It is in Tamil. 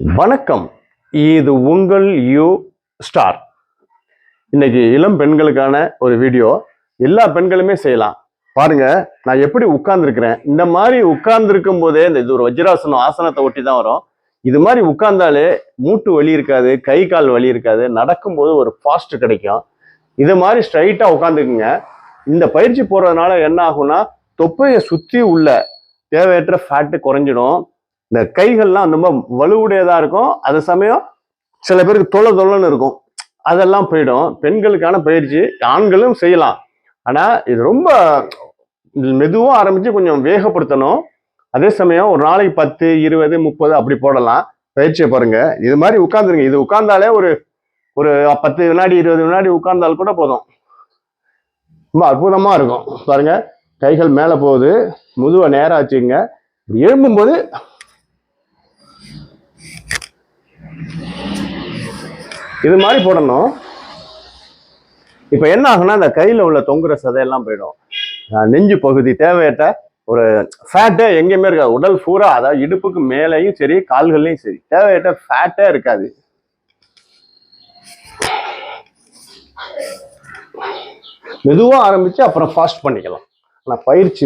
வணக்கம். இது உங்கள் யூ ஸ்டார். இன்னைக்கு இளம் பெண்களுக்கான ஒரு வீடியோ. எல்லா பெண்களுமே செய்யலாம். பாருங்க நான் எப்படி உட்கார்ந்துருக்கிறேன். இந்த மாதிரி உட்கார்ந்துருக்கும் போதே இந்த இது ஒரு வஜ்ராசனம் ஆசனத்தை ஒட்டி தான் வரும். இது மாதிரி உட்கார்ந்தாலே மூட்டு வலி இருக்காது கை கால் வலி இருக்காது. நடக்கும்போது ஒரு ஃபாஸ்ட் கிடைக்கும். இது மாதிரி ஸ்ட்ரைட்டாக உட்காந்துக்குங்க இந்த பயிற்சி போடுறதுனால என்ன ஆகும்னா தொப்பையை சுற்றி உள்ள தேவையற்ற ஃபேட்டு குறைஞ்சிடும். இந்த கைகள்லாம் ரொம்ப வலுவுடையதாக இருக்கும். அது சமயம் சில பேருக்கு தொலை தொலைன்னு இருக்கும். அதெல்லாம் போயிடும். பெண்களுக்கான பயிற்சி ஆண்களும் செய்யலாம். ஆனால் இது ரொம்ப மெதுவாக ஆரம்பித்து கொஞ்சம் வேகப்படுத்தணும். அதே சமயம் ஒரு நாளைக்கு பத்து இருபது முப்பது அப்படி போடலாம். பயிற்சியை பாருங்க. இது மாதிரி உட்காந்துருங்க இது உட்கார்ந்தாலே ஒரு ஒரு பத்து வினாடி இருபது வினாடி உட்கார்ந்தால் கூட போதும். ரொம்ப அற்புதமாக இருக்கும். பாருங்க. கைகள் மேலே போகுது. முதுவை நேராக வச்சுங்க எழும்பும்போது இது மாதிரி போடணும். இப்போ என்ன ஆகுனா அந்த கையில் உள்ள தொங்குற சதையெல்லாம் போயிடும். நெஞ்சு பகுதி தேவையற்ற ஒரு ஃபேட்டே எங்கேயுமே இருக்காது. உடல் பூரா அதாவது இடுப்புக்கு மேலேயும் சரி கால்கள்லையும் சரி. தேவையற்ற ஃபேட்டே இருக்காது. மெதுவாக ஆரம்பிச்சு அப்புறம் ஃபாஸ்ட் பண்ணிக்கலாம். ஆனால் பயிற்சி